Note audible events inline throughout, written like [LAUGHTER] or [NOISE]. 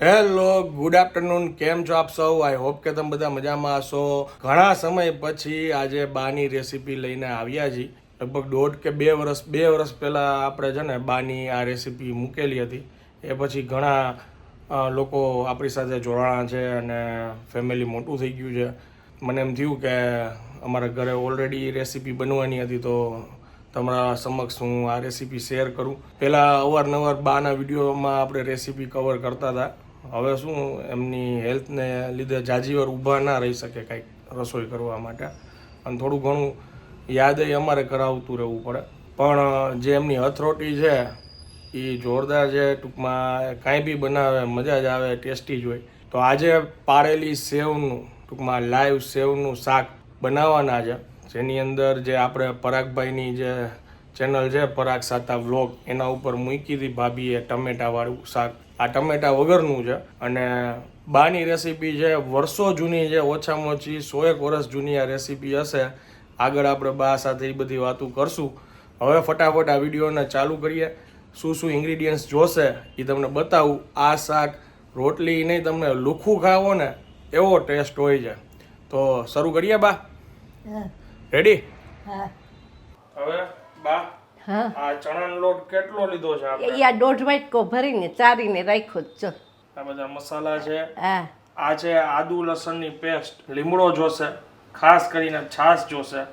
Hello good afternoon કેમ છો આપ સૌ? આઈ હોપ કે તમે બધા મજામાં હશો. ઘણા સમય પછી આજે બાની રેસીપી લઈને આવ્યા છીએ લગભગ દોઢ કે બે વર્ષ બે વર્ષ પહેલાં આપણે છે ને બાની આ રેસીપી મૂકેલી હતી. એ પછી ઘણા લોકો આપણી સાથે જોડાણા છે અને ફેમિલી મોટું થઈ ગયું છે. મને એમ થયું કે અમારા ઘરે ઓલરેડી રેસીપી બનવાની હતી તો તમારા સમક્ષ હું આ રેસીપી શેર કરું. પહેલાં અવારનવાર બાના વિડીયોમાં આપણે રેસીપી કવર કરતા હતા. હવે શું, એમની હેલ્થને લીધે જાજીવર ઊભા ના રહી શકે કાંઈક રસોઈ કરવા માટે. અને થોડું ઘણું યાદ અમારે કરાવતું રહેવું પડે. પણ જે એમની હથરોટી છે, એ જોરદાર છે. ટૂંકમાં કાંઈ બી બનાવે, મજા જ આવે, ટેસ્ટી જ હોય. તો આજે પાળેલી સેવનું, ટૂંકમાં લાઈવ સેવનું શાક બનાવવાના છે. જેની અંદર જે આપણે પરાગભાઈની જે ચેનલ છે, પરાગ સાતા વ્લોગ, એના ઉપર મૂકી હતી ભાભીએ ટમેટાવાળું શાક. આ ટમેટા વગરનું છે અને બાની રેસીપી છે વર્ષો જૂની છે ઓછામાં ઓછી સો એક વર્ષ જૂની આ રેસીપી હશે આગળ આપણે બા સાથે એ બધી વાતો કરશું. હવે ફટાફટ આ વિડીયોને ચાલુ કરીએ. શું શું ઇન્ગ્રીડિયન્ટ્સ જોશે એ તમને બતાવું. આ શાક રોટલી નહીં તમને લુખું ખાવો ને એવો ટેસ્ટ હોય છે. તો શરૂ કરીએ બા? રેડી હવે બા આ ચણાનો લોટ કેટલો લીધો છે આપણે? આ દોઢ વાટકો ભરીને ચારીને રાખ્યો જ છો આ બધા મસાલા છે. હા. આ છે આદુ લસણની પેસ્ટ લીમડો જોશે ખાસ કરીને છાશ જોશે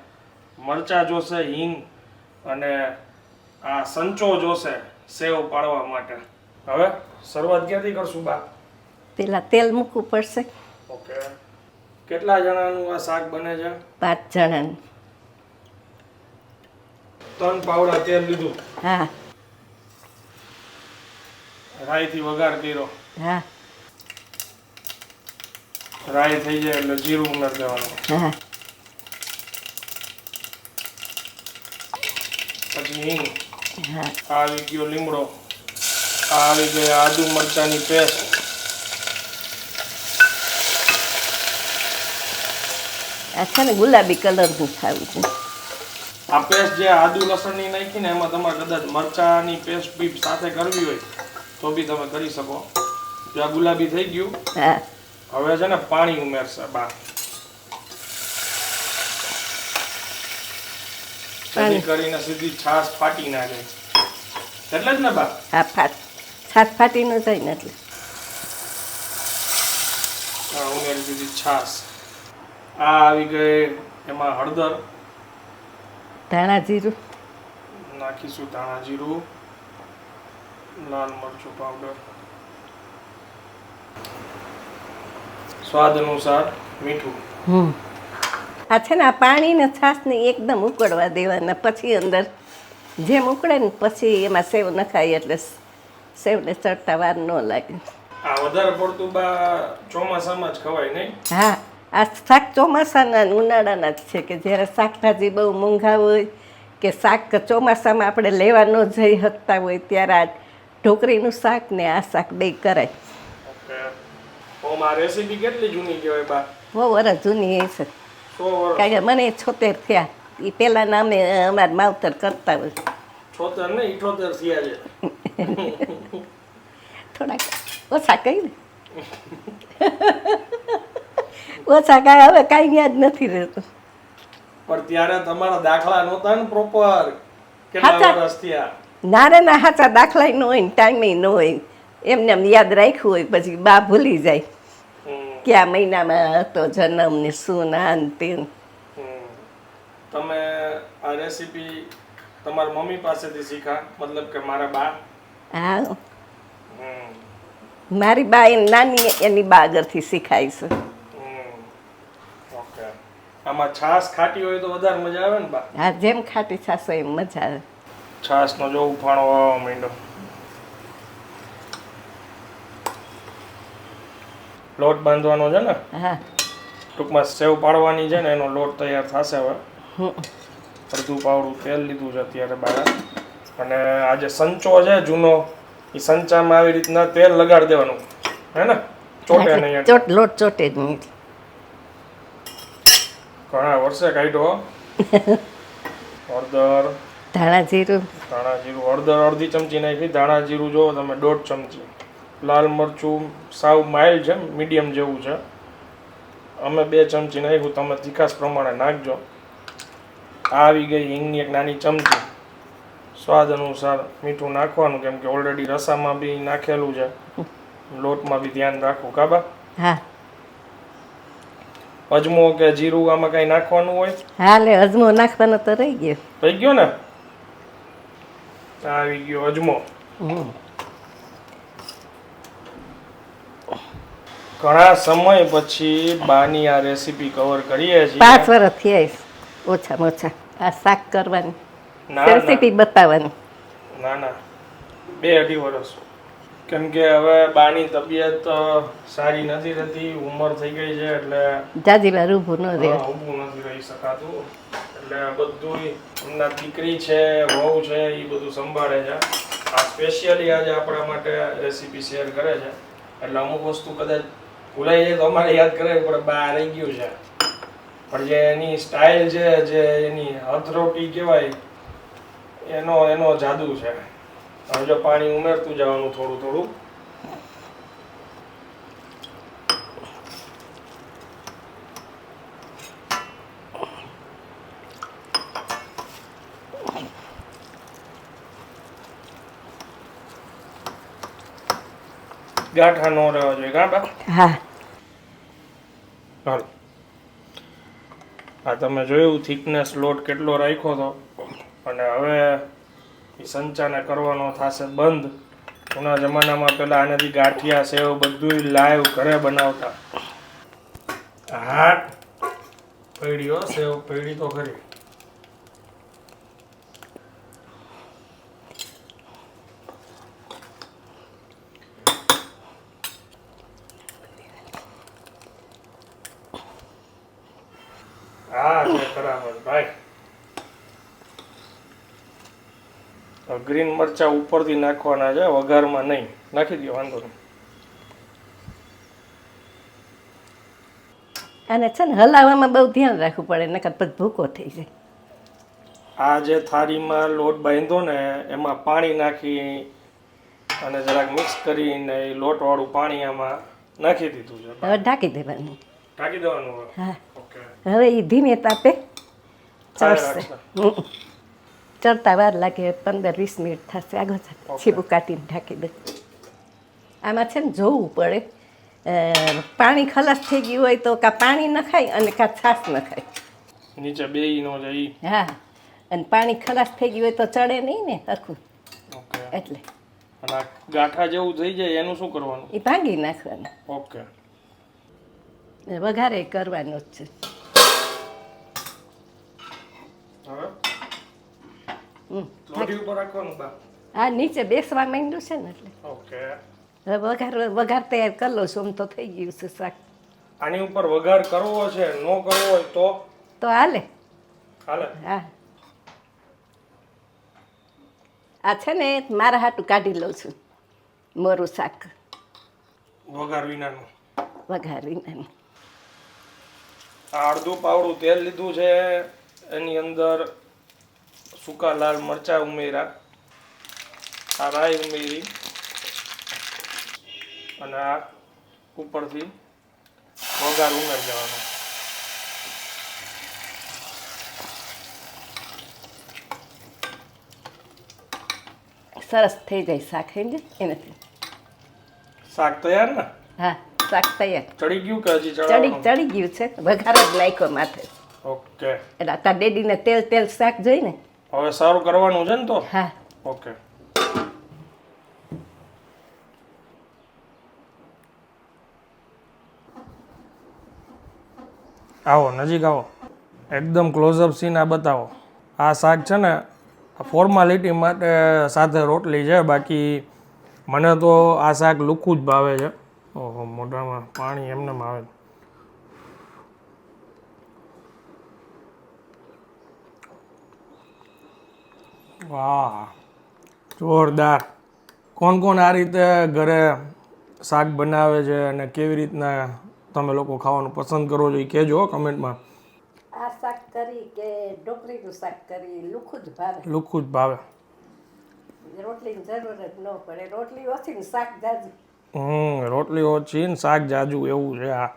મરચા જોશે હિંગ અને આ સંચો જોશે સેવ પાડવા માટે. હવે શરૂઆત ક્યાંથી કરશું બા? પેલા તેલ મૂકવું પડશે. ઓકે. કેટલા જણાનું આ શાક બને છે? પાંચ જણાનું. ત્રણ પાવડા તેલ લીધું. હા. રાઈથી વઘાર કર્યો. હા. રાઈ થઈ જાય એટલે જીરું ઉમેર દેવાનું. હા. પછી હિંગ. આવી ગયો લીમડો. આવી ગઈ આદુ મરચાની પેસ્ટ. આ છે ને ગુલાબી કલરનું ખાવું છે. આ પેસ્ટ જે આદુ લસણની નાખીને એમાં તમારે કદાચ મરચાની પેસ્ટ બી સાથે કરવી હોય તો બી તમે કરી શકો. જો આ ગુલાબી થઈ ગયું. હવે છે ને પાણી ઉમેરશે બા. કરીને સીધી છાશ ફાટી ના જાય. એટલે જ ને બા? હા ફાટ. છાત ફાટી ન જાય ને એટલે. ઉમેરી દીધી છાશ. આ આવી ગઈ એમાં હળદર. ધાણા જીરું નાખીશું ધાણા જીરું લાલ મરચું પાવડર સ્વાદ અનુસાર મીઠું. હમ. આ છે ને આ પાણીને છાશને એકદમ ઉકળવા દેવાના પછી અંદર જેમ ઉકળે ને પછી એમાં સેવ નખાય એટલે સેવને ચડતા વાર ન લાગે. આ વધારે પડતું બા ચોમાસામાં જ ખવાય નહીં? હા. આ શાક ચોમાસાના ઉનાળાના જ છે કે જ્યારે શાકભાજી બહુ મોંઘા હોય કે શાક ચોમાસામાં આપણે લેવા ન જઈ શકતા હોય ત્યારે આ ઢોકરીનું શાક ને આ શાક બે કરાય. ઓકે. ઓમ આ રેસીપી કેટલી જૂની કહેવાય બા? બહુ વરસ જૂની છે. કારણ કે મને છોતેર થયા. એ પહેલાંના અમે અમારા માવતર કરતા હોય. છોતેર ને ઇઠોતેર થયા છે. [LAUGHS] થોડાક ઓછા કહી ને ઓછા કાંઈ હવે કાંઈ યાદ નથી રહેતું. પણ ત્યારે તમારા દાખલા નહોતા ને પ્રોપર કેટલા વર્ષ થયા? નારે ના હાચા દાખલા ન હોય ને ટાઈમે ન હોય. એમને એમ યાદ રાખ્યું હોય પછી બા ભૂલી જાય. કયા મહિનામાં હતો જન્મ ને શું ના ને તે તમે આ રેસીપી તમારા મમ્મી પાસેથી શીખા? મતલબ કે મારા બા? હા. મારી બા એ નાની એની બા આગળથી શીખાય છે. આમાં છાસ ખાટી હોય તો વધારે મજા આવે ને બા? હા જેમ ખાટી છાસો એમ મજા આવે. છાશનો જો ઉફાણો આવવા માંડ્યો લોટ બાંધવાનો છે ને? હા. ટૂંકમાં સેવ પાડવાની છે ને એનો લોટ તૈયાર થશે હવે. અડધું પાવડું તેલ લીધું છે અત્યારે બહાર અને આ જે સંચો છે જૂનો એ સંચામાં આવી રીતના તેલ લગાડી દેવાનું. હે ને? ચોટે નહીં લોટ ચોટે જ નહીં. ઘણા વર્ષે કાઢ્યો. [LAUGHS] હળદર. ધાણા જીરું. ધાણા જીરું. હળદર અડધી ચમચી નાખી. ધાણા જીરું જો તમે દોઢ ચમચી. લાલ મરચું સાવ માઇલ્ડ છે મીડિયમ જેવું છે. અમે બે ચમચી નાખ્યું. તમે તીખાસ પ્રમાણે નાખજો. આ આવી ગઈ હિંગની એક નાની ચમચી. સ્વાદ અનુસાર મીઠું નાખવાનું કેમ કે ઓલરેડી રસામાં બી નાખેલું છે. લોટમાં બી ધ્યાન રાખવું કાબા હા. અજમો કે જીરું આમાં કઈ નાખવાનું હોય? હા લે અજમો નાખવાનો તો રહી ગયો. થઈ ગયો ને? આવી ગયો અજમો. ઘણા સમય પછી બાની આ રેસીપી કવર કરીએ છીએ. પાંચ વર્ષ થયા ઓછામાં ઓછા. આ શાક કરવાની. રેસીપી બતાવવાની. ના ના. બે અઢી વર્ષ કેમ કે હવે બાની તબિયત સારી નથી રહેતી ઉંમર થઈ ગઈ છે એટલે જાજીલા ઊભું ન રહે. ઊભું નથી રહી શકાતું. એટલે બધું એમના દીકરી છે વહુ છે એ બધું સંભાળે છે. આ સ્પેશિયલી આજે આપણા માટે રેસીપી શેર કરે છે. એટલે અમુક વસ્તુ કદાચ ભૂલાઈ જાય તો અમારે યાદ કરે પણ બા રહી ગયું છે. પણ જે એની સ્ટાઇલ છે જે એની હથરોટી કહેવાય એનો એનો જાદુ છે. હવે જો પાણી ઉમેરતું જવાનું થોડું થોડું. ગાંઠા નો રહેવા જોઈએ ગાંઠા? હા. હાલો. આ તમે જોયું થિકનેસ લોટ કેટલો રાખ્યો હતો. અને હવે એ સંચાને કરવાનો થશે, બંધ. જૂના જમાનામાં પેલા આનાથી ગાંઠિયા સેવ બધું લાઈવ ઘરે બનાવતા. હા પૈડી સેવ પૈડી તો ખરી. છે બરાબર ભાઈ. ગ્રીન મરચાં ઉપરથી નાખવાના છે વઘારમાં નહીં. નાખી દો વાંધો નહીં. અને છે ને હલાવવામાં બહુ ધ્યાન રાખવું પડે નકર પછી ભૂકો થઈ જાય. આ જે થાળીમાં લોટ બાંધો ને એમાં પાણી નાખી અને જરાક મિક્સ કરીને એ લોટવાળું પાણી આમાં નાખી દીધું છે. હવે ઢાંકી દેવાનું. ઢાંકી દેવાનું હવે? હા. ઓકે. હવે એ ધીમે તાપે ચડશે. ચડતા વાર લાગે પંદર વીસ મિનિટ થશે આગળ. છીબું કાઢીને ઢાંકી દે આમાં છે ને જોવું પડે પાણી ખલાસ થઈ ગયું હોય તો કાં પાણી નખાય અને કાં છાશ નખાય નીચે બે નો જાય હા અને પાણી ખલાસ થઈ ગયું હોય તો ચડે નહીં ને સરખું એટલે. ગાંઠા જેવું થઈ જાય એનું શું કરવાનું? એ ભાંગી નાખવાનું. ઓકે. વઘારે કરવાનો જ છે હવે હમ. લોઢી ઉપર રાખવાનું બા. આ નીચે બેસવા માંડ્યું છે ને એટલે. ઓકે. હવે વઘાર વઘાર તૈયાર કરી લો છું આમ તો થઈ ગયું છે શાક. આની ઉપર વઘાર કરવો છે નો કરવો હોય તો? તો હાલે. હાલે. હા. આ છે ને મારા હાટું કાઢી લઉં છું મોરું શાક. વઘાર વિનાનું. વઘારીને આ અડધું પાવડું તેલ લીધું છે એની અંદર સૂકા લાલ મરચાં ઉમેર્યા આ રાઈ ઉમેરી અને આ ઉપરથી વઘાર ઉમેરી દેવાનો. સરસ થઈ જાય શાક થઈ એનાથી. શાક તૈયાર ને? હા શાક તૈયાર. ચડી ગયું કે હજી ચડી ચડી ગયું છે. વઘાર જ લાયકો માથે. ઓકે. એટલે તાર ડેડીને તેલ તેલ શાક જોઈ ને? હવે સારું કરવાનું છે ને તો? હા. ઓકે. આવો નજીક આવો. એકદમ ક્લોઝઅપ સીન આ બતાવો. આ શાક છે ને ફોર્માલિટી માટે સાથે રોટલી છે બાકી મને તો આ શાક લુખું જ ભાવે છે. ઓહો મોઢામાં પાણી એમને આવે વાહ. જોરદાર. કોણ કોણ આ રીતે ઘરે શાક બનાવે છે અને કેવી રીતના તમે લોકો ખાવાનું પસંદ કરો છો એ કહેજો કમેન્ટમાં. આ શાક કરી કે ઢોકળીનું શાક કરી લુખું જ ભાવે. લુખું જ ભાવે. રોટલીની જરૂર જ ન પડે. રોટલી ઓછી ને શાક જાજુ. હમ રોટલી ઓછી ને શાક જાજુ એવું છે આ.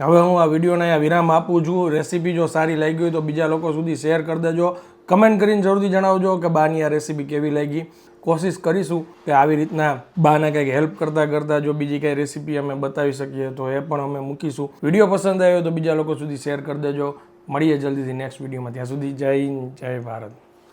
હવે હું આ વિડીયોને અહીંયા વિરામ આપું છું. રેસીપી જો સારી લાગી હોય તો બીજા લોકો સુધી શેર કરી દેજો. કમેન્ટ કરીને જરૂરથી જણાવજો કે બાની આ રેસીપી કેવી લાગી. કોશિશ કરીશું કે આવી રીતના બાને કંઈક હેલ્પ કરતાં કરતાં જો બીજી કંઈ રેસીપી અમે બતાવી શકીએ તો એ પણ અમે મૂકીશું. વીડિયો પસંદ આવ્યો તો બીજા લોકો સુધી શેર કરી દેજો. મળીએ જલ્દીથી નેક્સ્ટ વિડીયોમાં. ત્યાં સુધી જય જય ભારત.